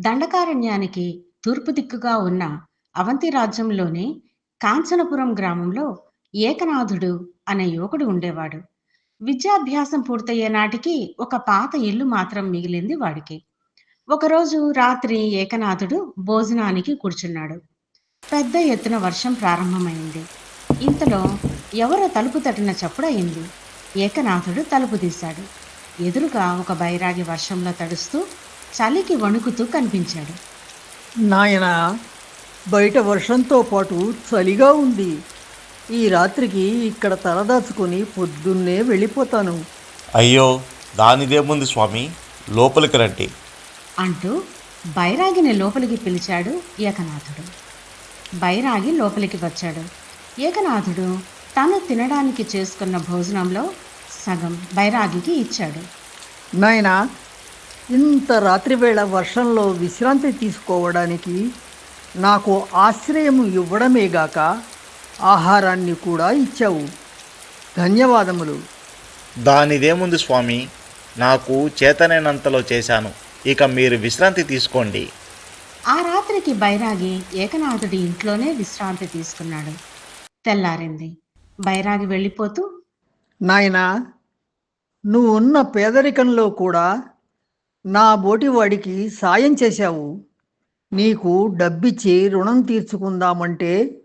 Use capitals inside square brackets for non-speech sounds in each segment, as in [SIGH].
దండకారణ్యానికి తూర్పు దిక్కుగా ఉన్న అవంతి రాజ్యంలోని కాంచనపురం గ్రామంలో ఏకనాథుడు అనే యువకుడు ఉండేవాడు. విద్యాభ్యాసం పూర్తయ్యే నాటికి ఒక పాత ఇల్లు మాత్రం మిగిలింది వాడికి. ఒకరోజు రాత్రి ఏకనాథుడు భోజనానికి కూర్చున్నాడు. పెద్ద ఎత్తున వర్షం ప్రారంభమైంది. ఇంతలో ఎవరో తలుపు తట్టిన చప్పుడయింది. ఏకనాథుడు తలుపు తీశాడు. ఎదురుగా ఒక బైరాగి వర్షంలో తడుస్తూ చలికి వణుకుతూ కనిపించాడు. నాయన బయట వర్షంతో పాటు చలిగా ఉంది. ఈ రాత్రికి ఇక్కడ తలదాచుకొని పొద్దున్నే వెళ్ళిపోతాను. అయ్యో దానిదేముంది స్వామి? లోపలికి రండి. అంటూ బైరాగిని లోపలికి పిలిచాడు ఏకనాథుడు. బైరాగి లోపలికి వచ్చాడు. ఏకనాథుడు తను తినడానికి చేసుకున్న భోజనంలో సగం బైరాగికి ఇచ్చాడు. నాయన ఇంత రాత్రివేళ వర్షంలో విశ్రాంతి తీసుకోవడానికి నాకు ఆశ్రయం ఇవ్వడమేగాక ఆహారాన్ని కూడా ఇచ్చావు. ధన్యవాదములు. దానిదేముంది స్వామి నాకు చేతనైనంతలో చేశాను. ఇక మీరు విశ్రాంతి తీసుకోండి. ఆ రాత్రికి బైరాగి ఏకనాథుడి ఇంట్లోనే విశ్రాంతి తీసుకున్నాడు. తెల్లారింది. బైరాగి వెళ్ళిపోతూ నాయనా నువ్వు ఉన్న పేదరికంలో కూడా నా బోటివాడికి సాయం చేశావు. నీకు డబ్బిచ్చి రుణం తీర్చుకుందామంటే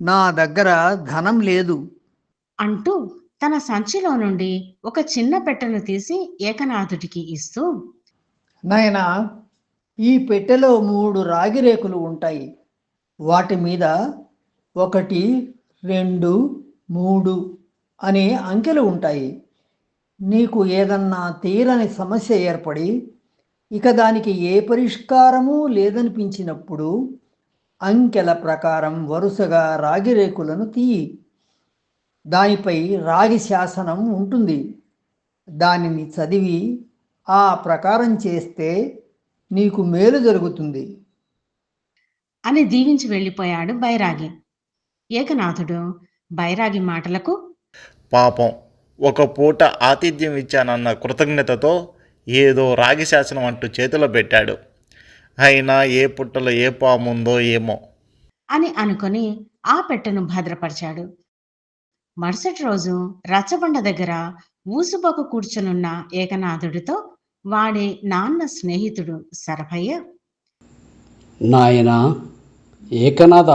నా దగ్గర ధనం లేదు. అంటూ తన సంచిలో నుండి ఒక చిన్న పెట్టెను తీసి ఏకనాథుడికి ఇస్తూ నాయనా ఈ పెట్టెలో మూడు రాగి రేకులు ఉంటాయి. వాటి మీద ఒకటి రెండు మూడు అనే అంకెలు ఉంటాయి. నీకు ఏదన్నా తీరని సమస్య ఏర్పడి ఇక దానికి ఏ పరిష్కారము లేదనిపించినప్పుడు అంకెల ప్రకారం వరుసగా రాగి రేకులను తీయి. దానిపై రాగి శాసనం ఉంటుంది. దానిని చదివి ఆ ప్రకారం చేస్తే నీకు మేలు జరుగుతుంది. అని దీవించి వెళ్ళిపోయాడు బైరాగి. ఏకనాథుడు బైరాగి మాటలకు పాపం ఒక పూట ఆతిథ్యం ఇచ్చానన్న కృతజ్ఞతతో ఏదో రాగి శాసనం అంటూ చేతిలో పెట్టాడు. అయినా ఏ పుట్టలో ఏ పాముందో ఏమో. అని అనుకొని ఆ పెట్టెను భద్రపరిచాడు. మరుసటి రోజు రచ్చబండ దగ్గర ఊసుపోక కూర్చునున్న ఏకనాథుడితో వాడి నాన్న స్నేహితుడు సరభయ్య నాయనా ఏకనాథ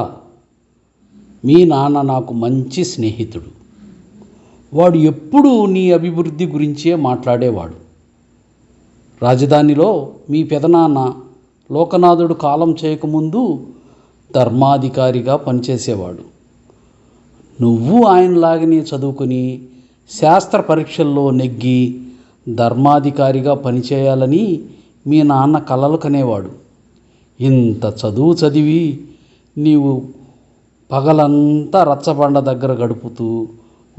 మీ నాన్న నాకు మంచి స్నేహితుడు. వాడు ఎప్పుడూ నీ అభివృద్ధి గురించే మాట్లాడేవాడు. రాజధానిలో మీ పెదనాన్న లోకనాథుడు కాలం చేయకముందు ధర్మాధికారిగా పనిచేసేవాడు. నువ్వు ఆయనలాగనే చదువుకుని శాస్త్ర పరీక్షల్లో నెగ్గి ధర్మాధికారిగా పనిచేయాలని మీ నాన్న కలలు కనేవాడు. ఇంత చదువు చదివి నీవు పగలంతా రచ్చబండ దగ్గర గడుపుతూ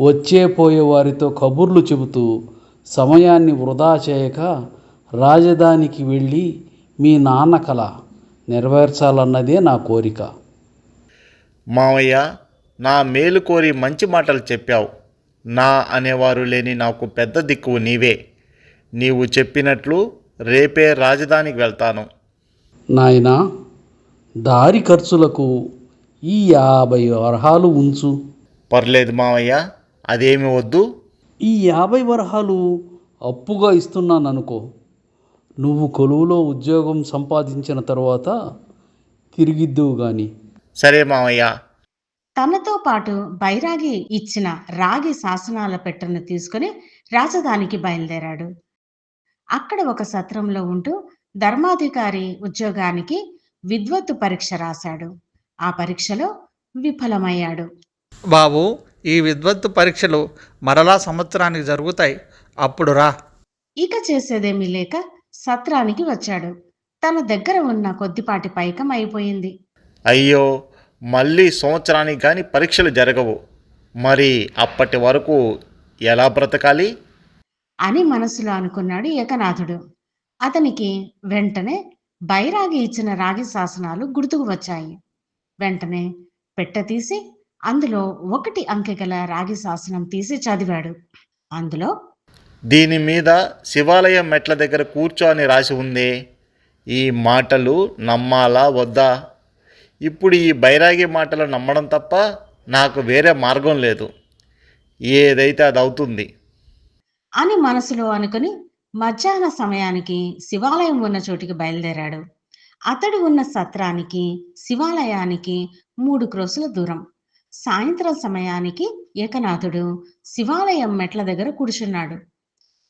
వచ్చే పోయే వారితో కబుర్లు చెబుతూ సమయాన్ని వృధా చేయక రాజధానికి వెళ్ళి మీ నాన్న కల నెరవేర్చాలన్నదే నా కోరిక. మావయ్య నా మేలు కోరి మంచి మాటలు చెప్పావు. నా అనేవారు లేని నాకు పెద్ద దిక్కువు నీవే. నీవు చెప్పినట్లు రేపే రాజధానికి వెళ్తాను. నాయనా దారి ఖర్చులకు ఈ యాభై వరహాలు ఉంచు. పర్లేదు మావయ్య అదేమి వద్దు. ఈ యాభై వరహాలు అప్పుగా ఇస్తున్నాను అనుకో నువ్వు కొలువులో ఉద్యోగం సంపాదించిన తర్వాత తిరిగిద్దువు గాని. సరే మావయ్య. తనతో పాటు బైరాగి ఇచ్చిన రాగి శాసనాల పెట్టెను తీసుకుని రాజధానికి బయలుదేరాడు. అక్కడ ఒక సత్రంలో ఉంటూ ధర్మాధికారి ఉద్యోగానికి విద్వత్తు పరీక్ష రాశాడు. ఆ పరీక్షలో విఫలమయ్యాడు. బాబు ఈ విద్వత్తు పరీక్షలు మరలా సంవత్సరానికి జరుగుతాయి. అప్పుడు రా. ఇక చేసేదేమీ లేక సత్రానికి వచ్చాడు. తన దగ్గర ఉన్న కొద్దిపాటి పైకం అయిపోయింది. అయ్యో మళ్ళీ సంవత్సరానికి కానీ పరీక్షలు జరగవు. మరి అప్పటి వరకు ఎలా బ్రతకాలి? అని మనసులో అనుకున్నాడు ఏకనాథుడు. అతనికి వెంటనే బైరాగి ఇచ్చిన రాగి శాసనాలు గుర్తుకు వచ్చాయి. వెంటనే పెట్టె తీసి అందులో ఒకటి అంకె గల రాగి శాసనం తీసి చదివాడు. అందులో దీని మీద శివాలయం మెట్ల దగ్గర కూర్చో అని రాసి ఉంది ఈ మాటలు నమ్మాలా వద్దా? ఇప్పుడు ఈ బైరాగి మాటలు నమ్మడం తప్ప నాకు వేరే మార్గం లేదు. ఏదైతే అది అవుతుంది? అని మనసులో అనుకుని మధ్యాహ్న సమయానికి శివాలయం ఉన్న చోటికి బయలుదేరాడు. అతడు ఉన్న సత్రానికి శివాలయానికి మూడు క్రోసుల దూరం. సాయంత్రం సమయానికి ఏకనాథుడు శివాలయం మెట్ల దగ్గర కూర్చున్నాడు.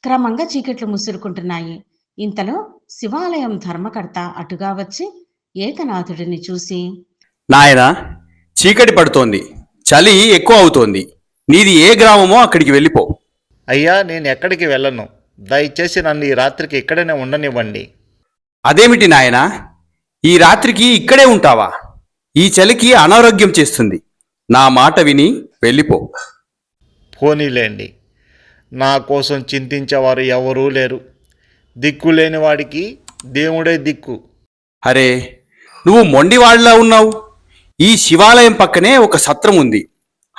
క్రమంగా చీకట్లు ముసురుకుంటున్నాయి. ఇంతలో శివాలయం ధర్మకర్త అటుగా వచ్చి ఏకనాథుడిని చూసి నాయనా చీకటి పడుతోంది. చలి ఎక్కువ అవుతోంది. నీది ఏ గ్రామమో అక్కడికి వెళ్ళిపో. అయ్యా నేను ఎక్కడికి వెళ్ళను. దయచేసి నన్ను ఈ రాత్రికి ఇక్కడనే ఉండనివ్వండి. అదేమిటి నాయనా? ఈ రాత్రికి ఇక్కడే ఉంటావా? ఈ చలికి అనారోగ్యం చేస్తుంది. నా మాట విని వెళ్ళిపో. పోనీలేండి. నా కోసం చింతించేవారు ఎవరూ లేరు. దిక్కు లేని వాడికి దేవుడే దిక్కు. అరే నువ్వు మొండివాడిలా ఉన్నావు. ఈ శివాలయం పక్కనే ఒక సత్రం ఉంది.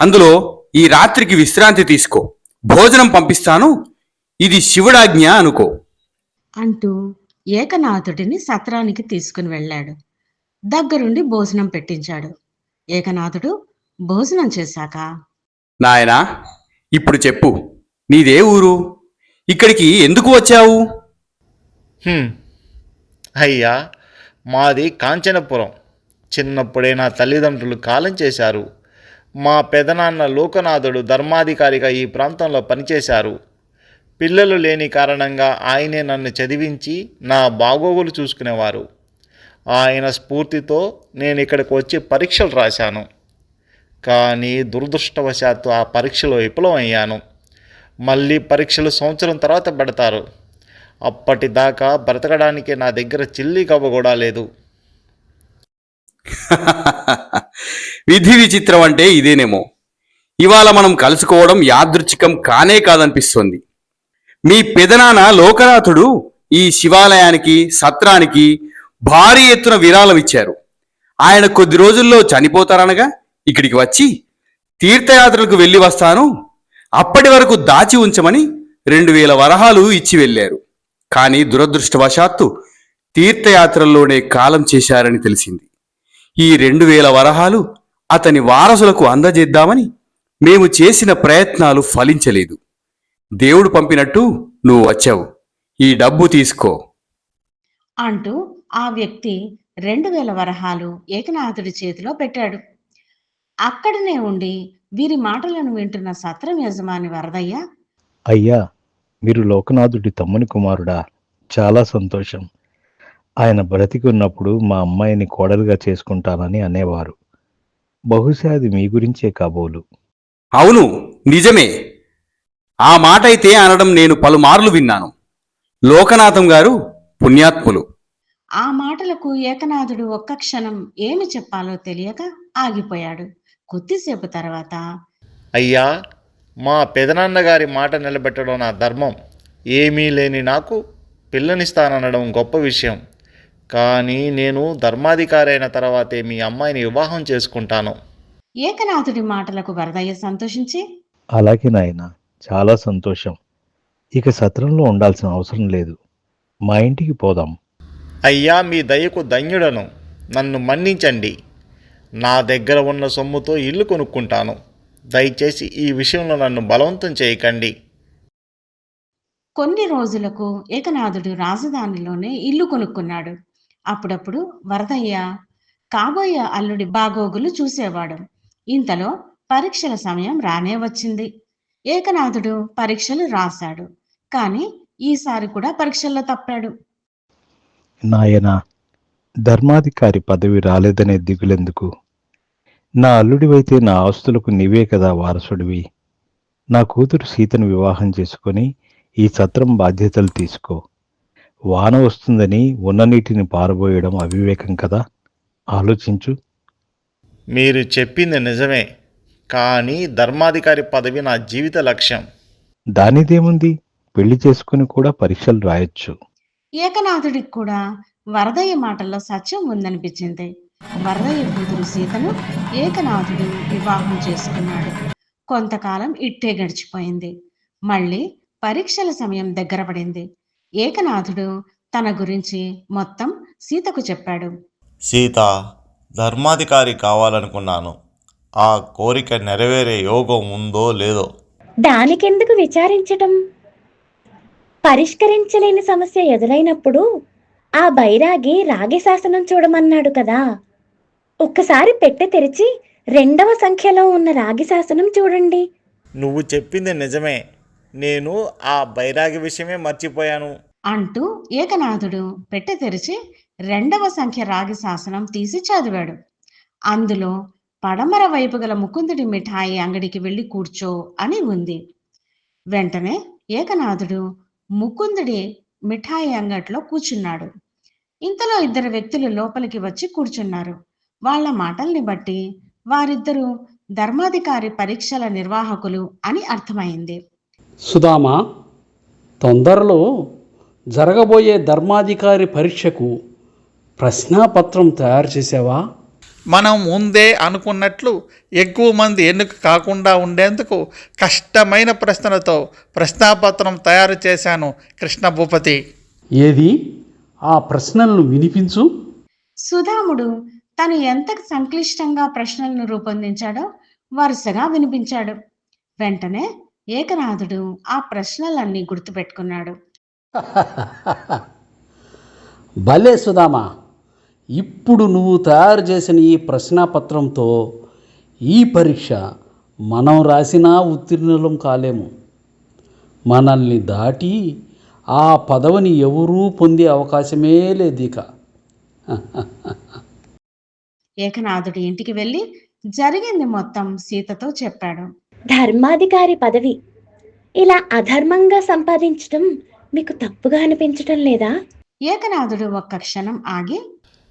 అందులో ఈ రాత్రికి విశ్రాంతి తీసుకో. భోజనం పంపిస్తాను. ఇది శివుడాజ్ఞ అనుకో. అంటూ ఏకనాథుడిని సత్రానికి తీసుకుని వెళ్ళాడు. దగ్గరుండి భోజనం పెట్టించాడు. ఏకనాథుడు భోజనం చేశాక నాయనా ఇప్పుడు చెప్పు. నీదే ఊరు? ఇక్కడికి ఎందుకు వచ్చావు? అయ్యా మాది కాంచనపురం. చిన్నప్పుడే నా తల్లిదండ్రులు కాలం చేశారు. మా పెదనాన్న లోకనాథుడు ధర్మాధికారిగా ఈ ప్రాంతంలో పనిచేశారు. పిల్లలు లేని కారణంగా ఆయనే నన్ను చదివించి నా బాగోగులు చూసుకునేవారు. ఆయన స్ఫూర్తితో నేను ఇక్కడికి వచ్చి పరీక్షలు రాశాను. కానీ దురదృష్టవశాత్తు ఆ పరీక్షలో విఫలం అయ్యాను మళ్ళీ పరీక్షలు సంవత్సరం తర్వాత పెడతారు. అప్పటిదాకా బ్రతకడానికి నా దగ్గర చిల్లి కవ్వ కూడా లేదు. [LAUGHS] విధి విచిత్రం అంటే ఇదేనేమో. ఇవాళ మనం కలుసుకోవడం యాదృచ్ఛికం కానే కాదనిపిస్తోంది. మీ పెదనాన్న లోకనాథుడు ఈ శివాలయానికి సత్రానికి భారీ ఎత్తున విరాళం ఇచ్చారు. ఆయన కొద్ది రోజుల్లో చనిపోతారనగా ఇక్కడికి వచ్చి తీర్థయాత్రలకు వెళ్ళి వస్తాను. అప్పటి వరకు దాచి ఉంచమని రెండు వేల వరహాలు ఇచ్చి వెళ్ళారు. కానీ దురదృష్టవశాత్తు తీర్థయాత్రల్లోనే కాలం చేశారని తెలిసింది. ఈ రెండు వేల వరహాలు అతని వారసులకు అందజేద్దామని మేము చేసిన ప్రయత్నాలు ఫలించలేదు. దేవుడు పంపినట్టు నువ్వు వచ్చావు. ఈ డబ్బు తీసుకో. అంటూ ఆ వ్యక్తి రెండు వేల వరహాలు ఏకనాథుడి చేతిలో పెట్టాడు. అక్కడనే ఉండి వీరి మాటలను వింటున్న సత్రం యజమాని వరదయ్య. అయ్యా మీరు లోకనాథుడి తమ్ముని కుమారుడా. చాలా సంతోషం. ఆయన బ్రతికి ఉన్నప్పుడు మా అమ్మాయిని కోడలుగా చేసుకుంటానని అనేవారు. బహుశా అది మీ గురించే కాబోలు. అవును నిజమే. ఆ మాట అయితే అనడం నేను పలుమార్లు విన్నాను. లోకనాథం గారు పుణ్యాత్ములు. ఆ మాటలకు ఏకనాథుడు ఒక్క క్షణం ఏమి చెప్పాలో తెలియక ఆగిపోయాడు. కొద్దిసేపు తర్వాత అయ్యా మా పెదనాన్నగారి మాట నిలబెట్టడం నా ధర్మం. ఏమీ లేని నాకు పిల్లనిస్తాననడం గొప్ప విషయం. కానీ నేను ధర్మాధికారి అయిన తర్వాతే మీ అమ్మాయిని వివాహం చేసుకుంటాను. ఏకనాథుడి మాటలకు వరదయ్య సంతోషించి? అలాగే నాయన చాలా సంతోషం. ఇక సత్రంలో ఉండాల్సిన అవసరం లేదు. మా ఇంటికి పోదాం. అయ్యా మీ దయకు ధన్యుడను. నన్ను మన్నించండి. నా దగ్గర ఉన్న సొమ్ముతో ఇల్లు కొనుక్కుంటాను. దయచేసి ఈ విషయంలో నన్ను బలవంతం చేయకండి. కొన్ని రోజులకు ఏకనాథుడు రాజధానిలోనే ఇల్లు కొనుక్కున్నాడు. అప్పుడప్పుడు వరదయ్య కాబోయే అల్లుడి బాగోగులు చూసేవాడు. ఇంతలో పరీక్షల సమయం రానే వచ్చింది. ఏకనాథుడు పరీక్షలు రాశాడు. కానీ ఈసారి కూడా పరీక్షల్లో తప్పాడు. నాయన ధర్మాధికారి పదవి రాలేదనే దిగులెందుకు? నా అల్లుడివైతే నా ఆస్తులకు నీవే కదా వారసుడివి. నా కూతురు సీతను వివాహం చేసుకొని ఈ సత్రం బాధ్యతలు తీసుకో. వాన వస్తుందని ఉన్న నీటిని పారబోయడం అవివేకం కదా? ఆలోచించు. మీరు చెప్పింది నిజమే కానీ ధర్మాధికారి పదవి నా జీవిత లక్ష్యం. దానిదేముంది? పెళ్ళి చేసుకుని కూడా పరీక్షలు రాయొచ్చు. ఏకనాథుడికి కూడా వరదయ్య మాటల్లో సత్యం ఉందనిపించింది. వరదయ్య కూతురు సీతను ఏకనాథుడు వివాహం చేసుకున్నాడు. కొంతకాలం ఇట్టే గడిచిపోయింది. మళ్ళీ పరీక్షల సమయం దగ్గర పడింది. ఏకనాథుడు తన గురించి మొత్తం సీతకు చెప్పాడు. సీత ధర్మాధికారి కావాలనుకున్నాను. ఆ కోరిక నెరవేరే యోగం ఉందో లేదో? దానికెందుకు విచారించటం? పరిష్కరించలేని సమస్య ఎదురైనప్పుడు ఆ బైరాగి రాగి శాసనం చూడమన్నాడు కదా. ఒక్కసారి పెట్టె తెరిచి రెండవ సంఖ్యలో ఉన్న రాగి శాసనం చూడండి. నువ్వు చెప్పింది నిజమే. నేను ఆ బైరాగి విషయమే మర్చిపోయాను. అంటూ ఏకనాథుడు పెట్టె తెరిచి రెండవ సంఖ్య రాగి శాసనం తీసి చదివాడు. అందులో పడమర వైపు గల ముకుందుడి మిఠాయి అంగడికి వెళ్ళి కూర్చో అని ఉంది. వెంటనే ఏకనాథుడు ముకుందుడి మిఠాయి అంగట్లో కూర్చున్నాడు. ఇంతలో ఇద్దరు వ్యక్తులు లోపలికి వచ్చి కూర్చున్నారు. వాళ్ళ మాటల్ని బట్టి వారిద్దరూ ధర్మాధికారి పరీక్షల నిర్వాహకులు అని అర్థమైంది. సుధామా తొందరలో జరగబోయే ధర్మాధికారి పరీక్షకు ప్రశ్నాపత్రం తయారు చేసావా? మనం ముందే అనుకున్నట్లు ఎక్కువ మంది ఎన్నిక కాకుండా ఉండేందుకు కష్టమైన ప్రశ్నలతో ప్రశ్నాపత్రం తయారు చేశాను కృష్ణ భూపతి. ఏది? ఆ ప్రశ్నలను వినిపించు. సుధాముడు తను ఎంత సంక్లిష్టంగా ప్రశ్నలను రూపొందించాడో వరుసగా వినిపించాడు. వెంటనే ఏకనాథుడు ఆ ప్రశ్నలన్నీ గుర్తుపెట్టుకున్నాడు. [LAUGHS] భలే సుధామా! ఇప్పుడు నువ్వు తయారు చేసిన ఈ ప్రశ్నాపత్రంతో ఈ పరీక్ష మనం రాసినా ఉత్తీర్ణులం కాలేము. మనల్ని దాటి ఆ పదవిని ఎవరూ పొందే అవకాశమే లేదు ఇక. [LAUGHS] ఏకనాథుడి ఇంటికి వెళ్ళి జరిగింది మొత్తం సీతతో చెప్పాడు. ధర్మాధికారి పదవి. ఇలా అధర్మంగా సంపాదించటం మీకు తప్పుగా అనిపించటం లేదా? ఏకనాథుడు ఒక్క క్షణం ఆగి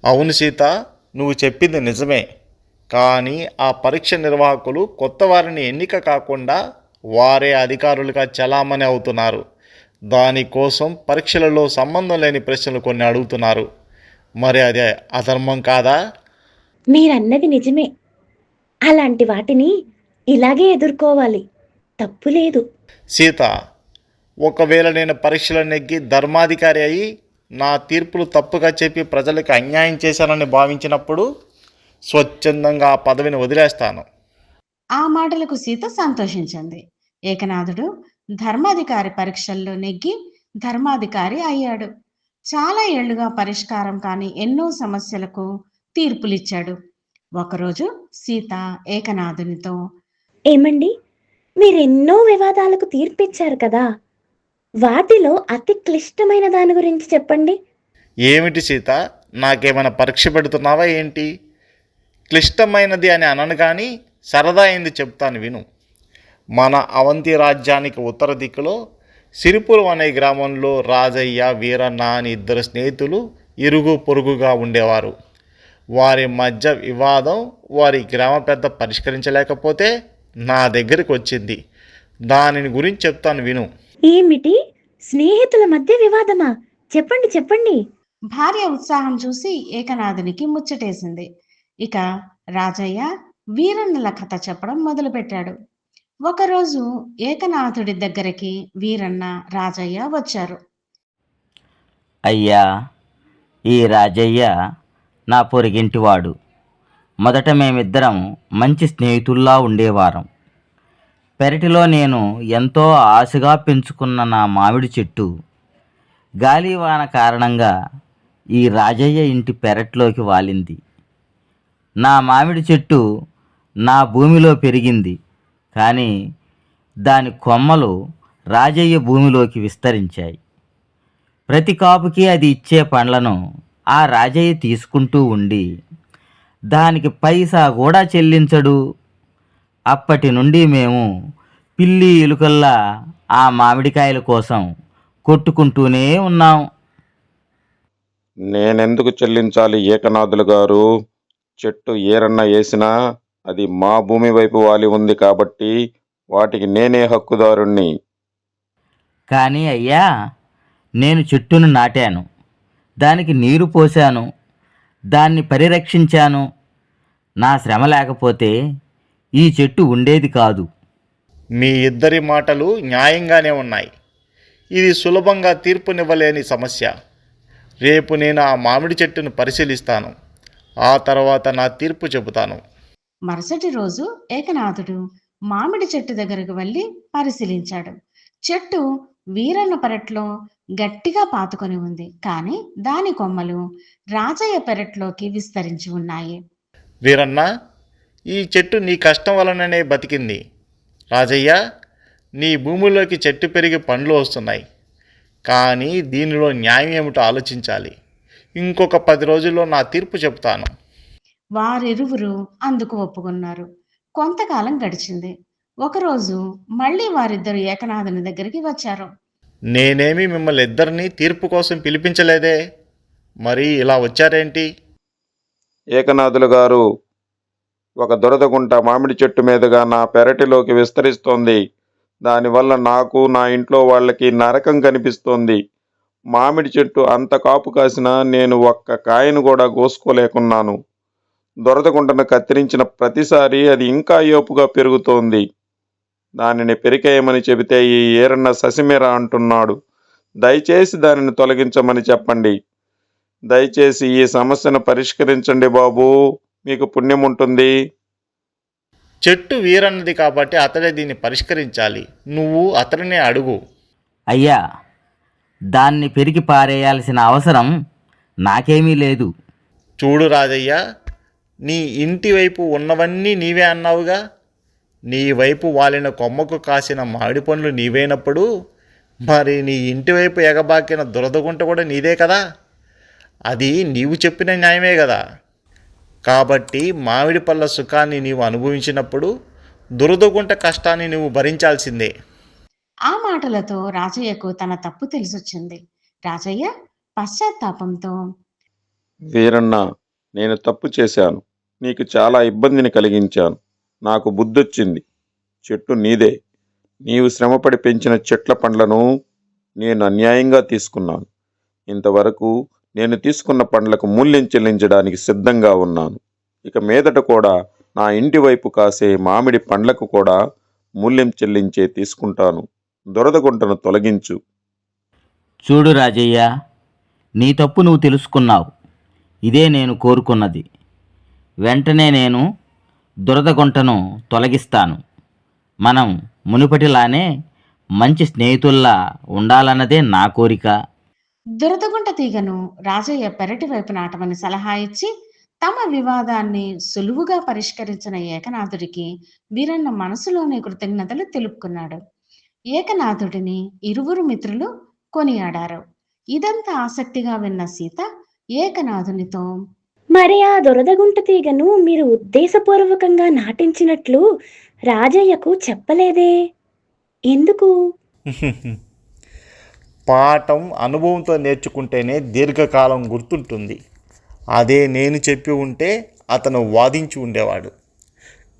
అవును సీత నువ్వు చెప్పింది నిజమే. కానీ ఆ పరీక్ష నిర్వాహకులు కొత్త వారిని ఎన్నిక కాకుండా వారే అధికారులుగా చలామణి అవుతున్నారు. దానికోసం పరీక్షలలో సంబంధం లేని ప్రశ్నలు కొన్ని అడుగుతున్నారు. మరి అదే అధర్మం కాదా? మీరన్నది నిజమే. అలాంటి వాటిని ఇలాగే ఎదుర్కోవాలి. తప్పు లేదు. సీత ఒకవేళ నేను పరీక్షలు నెగ్గి ధర్మాధికారి అయి నా తీర్పులు తప్పుగా చెప్పి ప్రజలకు అన్యాయం చేశానని భావించినప్పుడు స్వచ్ఛందంగా ఆ పదవిని వదిలేస్తాను. ఆ మాటలకు సీత సంతోషించింది. ఏకనాథుడు ధర్మాధికారి పరీక్షల్లో నెగ్గి ధర్మాధికారి అయ్యాడు. చాలా ఏళ్ళుగా పరిష్కారం కాని ఎన్నో సమస్యలకు తీర్పులిచ్చాడు. ఒకరోజు సీత ఏకనాథునితో ఏమండి మీరెన్నో వివాదాలకు తీర్పిచ్చారు కదా. వాటిలో అతి క్లిష్టమైన దాని గురించి చెప్పండి. ఏమిటి సీత? నాకేమైనా పరీక్ష పెడుతున్నావా ఏంటి? క్లిష్టమైనది అని అనను కానీ సరదా అయింది చెప్తాను విను. మన అవంతి రాజ్యానికి ఉత్తర దిక్కులో సిరిపురం అనే గ్రామంలో రాజయ్య వీరన్న అని ఇద్దరు స్నేహితులు ఇరుగు పొరుగుగా ఉండేవారు. వారి మధ్య వివాదం వారి గ్రామ పెద్ద పరిష్కరించలేకపోతే నా దగ్గరికి వచ్చింది. దానిని గురించి చెప్తాను విను. ఏమిటి? స్నేహితుల మధ్య వివాదమా? చెప్పండి చెప్పండి. భార్య ఉత్సాహం చూసి ఏకనాథునికి ముచ్చటేసింది. ఇక రాజయ్య వీరన్నల కథ చెప్పడం మొదలుపెట్టాడు. ఒకరోజు ఏకనాథుడి దగ్గరికి వీరన్న రాజయ్య వచ్చారు. అయ్యా ఈ రాజయ్య నా పొరిగింటివాడు. మొదట మేమిద్దరం మంచి స్నేహితుల్లా ఉండేవారం. పెరటిలో నేను ఎంతో ఆశగా పెంచుకున్న నా మామిడి చెట్టు. గాలివాన కారణంగా ఈ రాజయ్య ఇంటి పెరట్లోకి వాలింది. నా మామిడి చెట్టు నా భూమిలో పెరిగింది. కానీ దాని కొమ్మలు రాజయ్య భూమిలోకి విస్తరించాయి. ప్రతి కాపుకి అది ఇచ్చే పండ్లను ఆ రాజయ్య తీసుకుంటూ ఉండి దానికి పైసా కూడా చెల్లించడు. అప్పటి నుండి మేము పిల్లి ఎలుకల్లా ఆ మామిడికాయల కోసం కొట్టుకుంటూనే ఉన్నాం. నేనెందుకు చెల్లించాలి ఏకనాథులు గారు? చెట్టు ఏరన్నా వేసినా అది మా భూమి వైపు వాలి ఉంది కాబట్టి వాటికి నేనే హక్కుదారుణ్ణి. కానీ అయ్యా నేను చెట్టును నాటాను. దానికి నీరు పోశాను దాన్ని పరిరక్షించాను. నా శ్రమ లేకపోతే ఈ చెట్టు ఉండేది కాదు. మీ ఇద్దరి మాటలు న్యాయంగానే ఉన్నాయి. ఇది సులభంగా తీర్పునివ్వలేని సమస్య. రేపు నేను ఆ మామిడి చెట్టును పరిశీలిస్తాను. ఆ తర్వాత నా తీర్పు చెబుతాను. మరుసటి రోజు ఏకనాథుడు మామిడి చెట్టు దగ్గరకు వెళ్ళి పరిశీలించాడు. చెట్టు వీరన్న పెరట్లో గట్టిగా పాతుకొని ఉంది. కానీ దాని కొమ్మలు రాజయ్య పెరట్లోకి విస్తరించి ఉన్నాయి. వీరన్న ఈ చెట్టు నీ కష్టం వలననే బతికింది. రాజయ్య నీ భూమిలోకి చెట్టు పెరిగి పండ్లు వస్తున్నాయి. కానీ దీనిలో న్యాయం ఏమిటో ఆలోచించాలి. ఇంకొక పది రోజుల్లో నా తీర్పు చెప్తాను వారిరువురు అందుకు ఒప్పుకున్నారు. కొంతకాలం గడిచింది. ఒకరోజు మళ్ళీ వారిద్దరు ఏకనాథుని దగ్గరికి వచ్చారు. నేనేమి మిమ్మల్ని ఇద్దరిని తీర్పు కోసం పిలిపించలేదే? మరి ఇలా వచ్చారేంటి? ఏకనాథులు గారు ఒక దురదగుంట మామిడి చెట్టు మీదుగా నా పెరటిలోకి విస్తరిస్తోంది. దానివల్ల నాకు నా ఇంట్లో వాళ్ళకి నరకం కనిపిస్తోంది. మామిడి చెట్టు అంత కాపు కాసినా నేను ఒక్క కాయను కూడా కోసుకోలేకున్నాను. దొరదగుంటను కత్తిరించిన ప్రతిసారి అది ఇంకా ఏపుగా పెరుగుతోంది. దానిని పెరికేయమని చెబితే ఈ ఏరన్న ససిమిర అంటున్నాడు. దయచేసి దానిని తొలగించమని చెప్పండి. దయచేసి ఈ సమస్యను పరిష్కరించండి బాబు. మీకు పుణ్యం ఉంటుంది. చెట్టు వీరన్నది కాబట్టి అతడే దీన్ని పరిష్కరించాలి. నువ్వు అతడినే అడుగు. అయ్యా దాన్ని పెరిగి పారేయాల్సిన అవసరం నాకేమీ లేదు. చూడు రాజయ్య నీ ఇంటి వైపు ఉన్నవన్నీ నీవే అన్నావుగా. నీ వైపు వాలిన కొమ్మకు కాసిన మామిడి పండ్లు నీవైనప్పుడు మరి నీ ఇంటి వైపు ఎగబాకిన దురదగుంట కూడా నీదే కదా? అది నీవు చెప్పిన న్యాయమే కదా. కాబట్టి మామిడి పళ్ళ సుఖాన్ని నీవు అనుభవించినప్పుడు దురదగుంట కష్టాన్ని నువ్వు భరించాల్సిందే. ఆ మాటలతో రాజయ్యకు తన తప్పు తెలిసొచ్చింది. రాజయ్య పశ్చాత్తాపంతో వీరన్న నేను తప్పు చేశాను. నీకు చాలా ఇబ్బందిని కలిగించాను. నాకు బుద్ధొచ్చింది. చెట్టు నీదే. నీవు శ్రమపడి పెంచిన చెట్ల పండ్లను నేను అన్యాయంగా తీసుకున్నాను. ఇంతవరకు నేను తీసుకున్న పండ్లకు మూల్యం చెల్లించడానికి సిద్ధంగా ఉన్నాను. ఇక మీదట కూడా నా ఇంటి వైపు కాసే మామిడి పండ్లకు కూడా మూల్యం చెల్లించే తీసుకుంటాను. దురదగుంటను తొలగించు. చూడు రాజయ్య నీ తప్పు నువ్వు తెలుసుకున్నావు. ఇదే నేను కోరుకున్నది. వెంటనే నేను దురదగుంటను తొలగిస్తాను. మనం మునుపటిలానే మంచి స్నేహితుల్లా ఉండాలన్నదే నా కోరిక. దురదగుంట తీగను రాజయ్య పెరటి వైపు నాటమని సలహా ఇచ్చి తమ వివాదాన్ని సులువుగా పరిష్కరించిన ఏకనాథుడికి వీరన్న మనసులోనే కృతజ్ఞతలు తెలుపుకున్నాడు. ఏకనాథుడిని ఇరువురు మిత్రులు కొనియాడారు. ఇదంతా ఆసక్తిగా విన్న సీత ఏకనాథునితో మరి ఆ దురదగుంట తీగను మీరు ఉద్దేశపూర్వకంగా నాటించినట్లు రాజయ్యకు చెప్పలేదే. ఎందుకు? [LAUGHS] పాఠం అనుభవంతో నేర్చుకుంటేనే దీర్ఘకాలం గుర్తుంటుంది. అదే నేను చెప్పి ఉంటే అతను వాదించి ఉండేవాడు.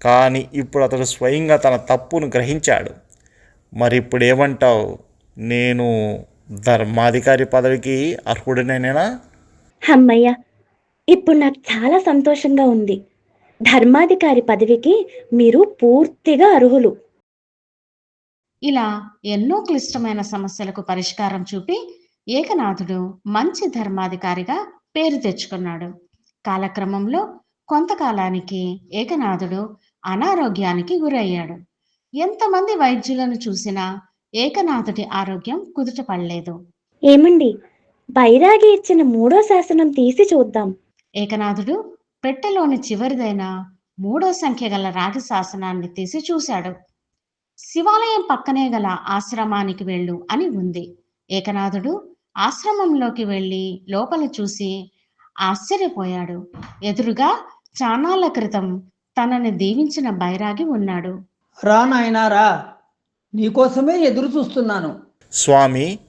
కానీ ఇప్పుడు అతడు స్వయంగా తన తప్పును గ్రహించాడు. మరి ఇప్పుడు ఏమంటావు నేను ధర్మాధికారి పదవికి అర్హుడినేనా అమ్మయ్య ఇప్పుడు నాకు చాలా సంతోషంగా ఉంది. ధర్మాధికారి పదవికి మీరు పూర్తిగా అర్హులు. ఇలా ఎన్నో క్లిష్టమైన సమస్యలకు పరిష్కారం చూపి ఏకనాథుడు మంచి ధర్మాధికారిగా పేరు తెచ్చుకున్నాడు. కాలక్రమంలో కొంతకాలానికి ఏకనాథుడు అనారోగ్యానికి గురయ్యాడు. ఎంతమంది వైద్యులను చూసినా ఏకనాథుడి ఆరోగ్యం కుదుటపడలేదు ఏమండి? బైరాగి ఇచ్చిన మూడో శాసనం తీసి చూద్దాం. ఏకనాథుడు పెట్టెలోని చివరిదైన మూడో సంఖ్య గల రాగి శాసనాన్ని తీసి చూశాడు. శివాలయం పక్కనే గల ఆశ్రమానికి వెళ్ళు అని ఉంది. ఏకనాథుడు ఆశ్రమంలోకి వెళ్ళి లోపల చూసి ఆశ్చర్యపోయాడు. ఎదురుగా చానాళ్ళ క్రితం తనని దీవించిన బైరాగి ఉన్నాడు. రా నాయనా రా. నీకోసమే ఎదురు చూస్తున్నాను. స్వామి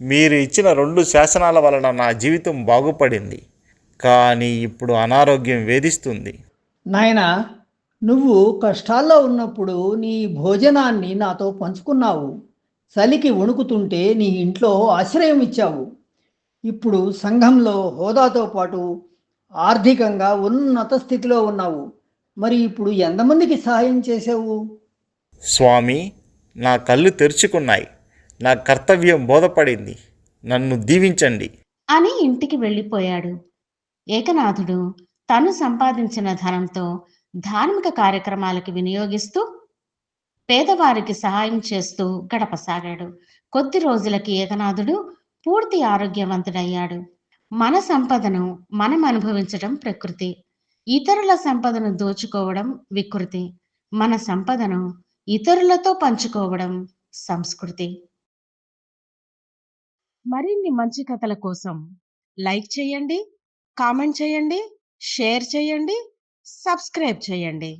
మీరు ఇచ్చిన రెండు శాసనాల వలన నా జీవితం బాగుపడింది. కానీ ఇప్పుడు అనారోగ్యం వేధిస్తుంది. నాయనా నువ్వు కష్టాల్లో ఉన్నప్పుడు నీ భోజనాన్ని నాతో పంచుకున్నావు. చలికి వణుకుతుంటే నీ ఇంట్లో ఆశ్రయం ఇచ్చావు. ఇప్పుడు సంఘంలో హోదాతో పాటు ఆర్థికంగా ఉన్నత స్థితిలో ఉన్నావు. మరి ఇప్పుడు ఎంతమందికి సహాయం చేసావు స్వామి నా కళ్ళు తెరుచుకున్నాయి. నా కర్తవ్యం బోధపడింది. నన్ను దీవించండి. అని ఇంటికి వెళ్ళిపోయాడు. ఏకనాథుడు తను సంపాదించిన ధనంతో ధార్మిక కార్యక్రమాలకి వినియోగిస్తూ పేదవారికి సహాయం చేస్తూ గడపసాగాడు. కొద్ది రోజులకి ఏకనాథుడు పూర్తి ఆరోగ్యవంతుడయ్యాడు. మన సంపదను మనం అనుభవించడం ప్రకృతి. ఇతరుల సంపదను దోచుకోవడం వికృతి. మన సంపదను ఇతరులతో పంచుకోవడం సంస్కృతి. మరిన్ని మంచి కథల కోసం లైక్ చేయండి కామెంట్ చేయండి షేర్ చేయండి సబ్స్క్రైబ్ చేయండి.